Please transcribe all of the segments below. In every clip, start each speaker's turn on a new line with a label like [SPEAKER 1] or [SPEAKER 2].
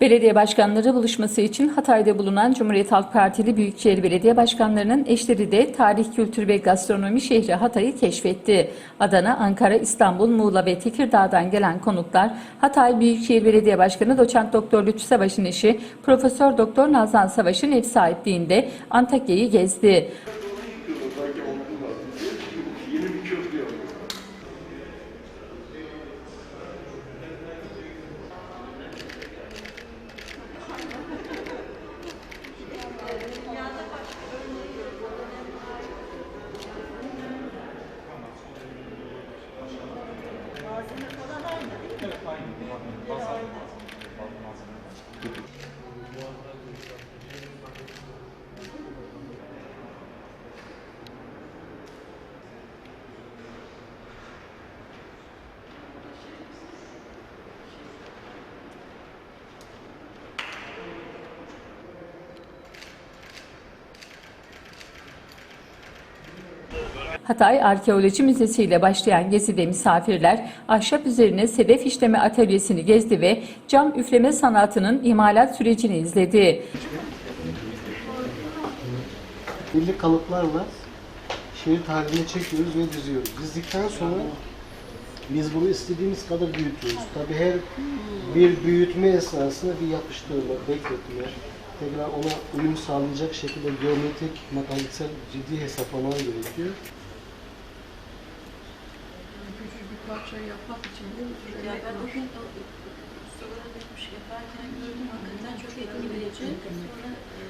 [SPEAKER 1] Belediye başkanları buluşması için Hatay'da bulunan Cumhuriyet Halk Partili Büyükşehir Belediye Başkanlarının eşleri de tarih, kültür ve gastronomi şehri Hatay'ı keşfetti. Adana, Ankara, İstanbul, Muğla ve Tekirdağ'dan gelen konuklar Hatay Büyükşehir Belediye Başkanı Doçent Doktor Lütfü Savaş'ın eşi Profesör Doktor Nazan Savaş'ın ev sahipliğinde Antakya'yı gezdi.
[SPEAKER 2] Thank you.
[SPEAKER 1] Hatay Arkeoloji Müzesi ile başlayan gezide misafirler ahşap üzerine sedef işleme atölyesini gezdi ve cam üfleme sanatının imalat sürecini izledi.
[SPEAKER 3] belli kalıplarla şerit haline çekiyoruz ve düzüyoruz. Dizdikten sonra biz bunu istediğimiz kadar büyütüyoruz. Tabi her bir büyütme esnasında bir yapıştırma, bekletme, tekrar ona uyum sağlayacak şekilde geometrik, matematiksel ciddi hesaplamalar gerekiyor.
[SPEAKER 4] Küçük bir parça yapmak için değil mi?
[SPEAKER 5] Ya ben o gün o ustalara demiş yaparken gördüm hakikaten çok etkileyici. Sonra e,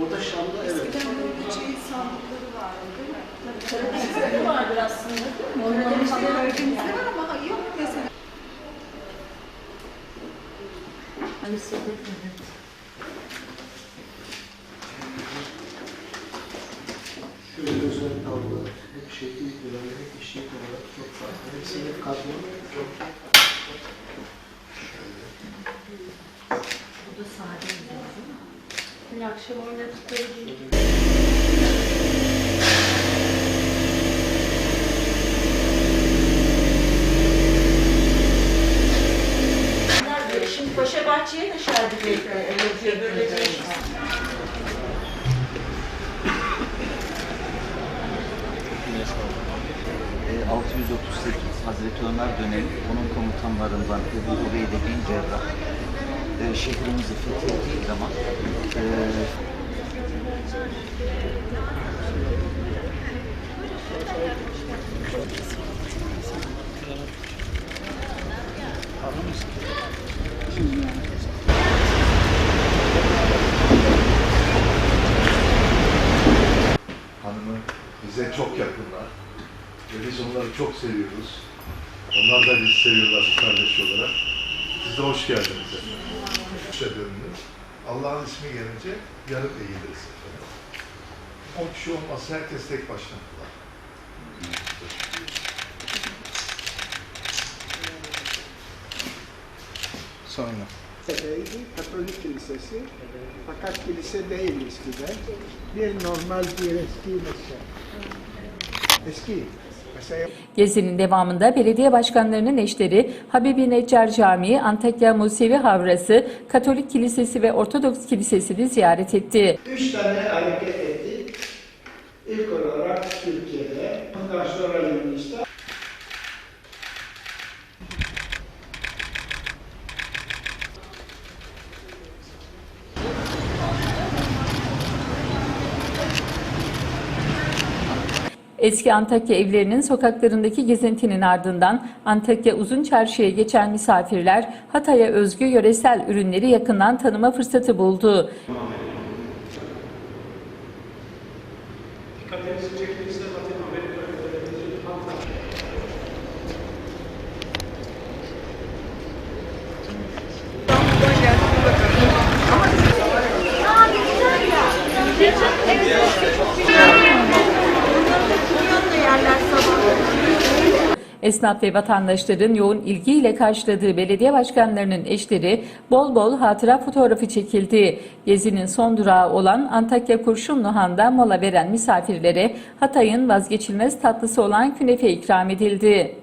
[SPEAKER 3] Orada Şam'da evet.
[SPEAKER 4] Eskiden böyle şey sandıkları vardı değil mi?
[SPEAKER 5] Karadeniz'de vardır aslında.
[SPEAKER 4] Karadeniz'de var ama yok mesela.
[SPEAKER 5] Hani sedef
[SPEAKER 3] özel tavlalar, hep şekil itibariyle, hep işçilik olarak çok farklı. Hepsini katma
[SPEAKER 5] Bu da sade bir değil mi?
[SPEAKER 4] Dün akşam oynadıkları gibi.
[SPEAKER 5] Şimdi Paşa Bahçe'ye taşardı belki.
[SPEAKER 6] Böylece 1938 Hazreti Ömer dönemi onun komutanlarından Ebu Ubeyde bin Cerrah e, şehrimizi fethettiği zaman e,
[SPEAKER 2] Hanımı bize çok yakınlar. Ve biz onları çok seviyoruz. Onlar da bizi seviyorlar kardeş olarak. Siz de hoş geldiniz efendim. İşe döndünüz. Allah'ın ismi gelince yarım eğiliriz efendim. 10 kişi olmazsa herkes tek başına kılar.
[SPEAKER 7] Liseydi, Katolik Lisesi. Fakat kilise değil eskiden. Bir normal bir eski lise. Eski.
[SPEAKER 1] Gezinin devamında belediye başkanlarının eşleri Habibi Neccar Camii, Antakya Musevi Havrası, Katolik Kilisesi ve Ortodoks Kilisesi'ni ziyaret etti.
[SPEAKER 7] üç tane hareket ettik. İlk olarak Türkiye'de, ondan sonra Yunanistan.
[SPEAKER 1] Eski Antakya evlerinin sokaklarındaki gezintinin ardından Antakya Uzun Çarşı'ya geçen misafirler Hatay'a özgü yöresel ürünleri yakından tanıma fırsatı buldu. Dikkatinizi çektiğinizde Esnaf ve vatandaşların yoğun ilgiyle karşıladığı belediye başkanlarının eşleri bol bol hatıra fotoğrafı çekildi. Gezinin son durağı olan Antakya Kurşunlu Han'da mola veren misafirlere Hatay'ın vazgeçilmez tatlısı olan künefe ikram edildi.